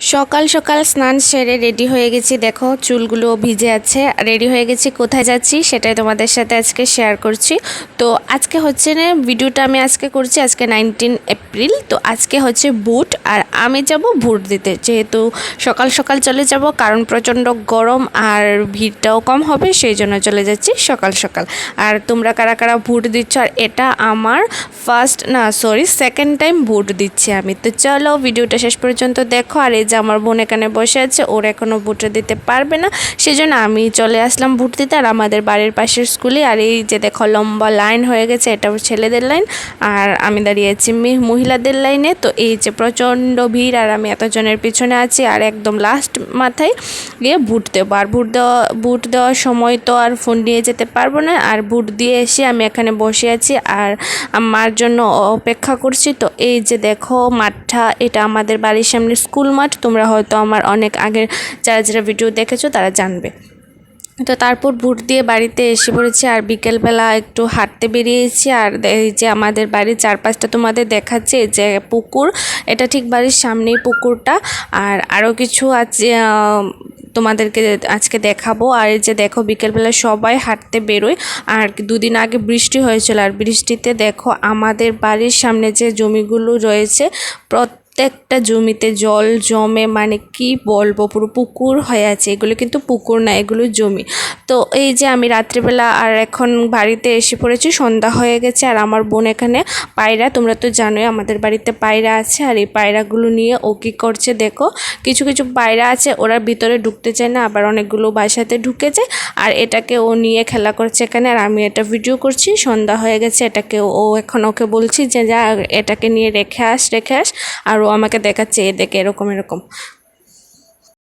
সকাল সকাল স্নান সেরে রেডি হয়ে গেছি। দেখো, চুলগুলো ভিজে আছে। রেডি হয়ে গেছি, কোথায় যাচ্ছি সেটাই তোমাদের সাথে আজকে শেয়ার করছি। তো আজকে হচ্ছে না ভিডিওটা আমি আজকে করছি, আজকে নাইনটিন এপ্রিল তো আজকে হচ্ছে বুট আর আমি যাব ভোট দিতে। যেহেতু সকাল সকাল চলে যাব, কারণ প্রচণ্ড গরম আর ভিড়টাও কম হবে, সেই জন্য চলে যাচ্ছি সকাল সকাল। আর তোমরা কারা কারা ভোট দিচ্ছ, আর এটা আমার ফার্স্ট না সরি সেকেন্ড টাইম ভোট দিচ্ছি আমি। তো চলো ভিডিওটা শেষ পর্যন্ত দেখো, আর যে আমার বোন এখানে বসে আছে, ওর এখনও ভোটটা দিতে পারবে না। সেজন্য আমি চলে আসলাম ভোট দিতে, আর আমাদের বাড়ির পাশের স্কুলে, আর এই যে দেখো লম্বা লাইন হয়ে গেছে, এটা ছেলেদের লাইন, আর আমি দাঁড়িয়ে আছি মি- মহিলাদের লাইনে। তো এই যে প্রচণ্ড ভিড়, আর আমি এতজনের পিছনে আছি, আর একদম লাস্ট মাথায় গিয়ে ভোট দেবো। আর ভোট দেওয়া, ভোট দেওয়ার সময় তো আর ফোন নিয়ে যেতে পারব না, আর ভোট দিয়ে এসে আমি এখানে বসে আছি, আর আমার জন্য অপেক্ষা করছি। তো এই যে দেখো মাঠটা, এটা আমাদের বাড়ির সামনে স্কুল মাঠ তোমরা হয়তো আমার অনেক আগের যারা যারা ভিডিও দেখেছ তারা জানবে। তো তারপর ভোট দিয়ে বাড়িতে এসে পড়েছি আর বিকেলবেলা একটু হাঁটতে বেরিয়েছি আর এই যে আমাদের বাড়ির চারপাশটা তোমাদের দেখাচ্ছে যে পুকুর, এটা ঠিক বাড়ির সামনেই পুকুরটা। আর আরও কিছু আছে তোমাদেরকে আজকে দেখাবো। আর এই যে দেখো বিকেলবেলা সবাই হাঁটতে বেরোয়। আর দুদিন আগে বৃষ্টি হয়েছিল। আর বৃষ্টিতে দেখো আমাদের বাড়ির সামনে যে জমিগুলো রয়েছে প্রত্যেকটা জমিতে জল জমে মানে কি বলব, পুরো পুকুর হয়ে আছে। এগুলো কিন্তু পুকুর না, এগুলো জমি। তো এই যে আমি রাত্রিবেলা আর এখন বাড়িতে এসে পড়েছি, সন্ধ্যা হয়ে গেছে আর আমার বোন এখানে পায়রা, তোমরা তো জানোই আমাদের বাড়িতে পায়রা আছে আর এই পায়রাগুলো নিয়ে ও কী করছে দেখো। কিছু কিছু পায়রা আছে, ওরা ভিতরে ঢুকতে চায় না, আবার অনেকগুলো বাসাতে ঢুকেছে আর এটাকে ও নিয়ে খেলা করছে এখানে আর আমি এটা ভিডিও করছি, সন্ধ্যা হয়ে গেছে এটাকে ও এখন ওকে বলছি যে, যা, এটাকে নিয়ে রেখে আস রেখে আস। আর আমাকে দেখাচ্ছে দেখে এরকম এরকম।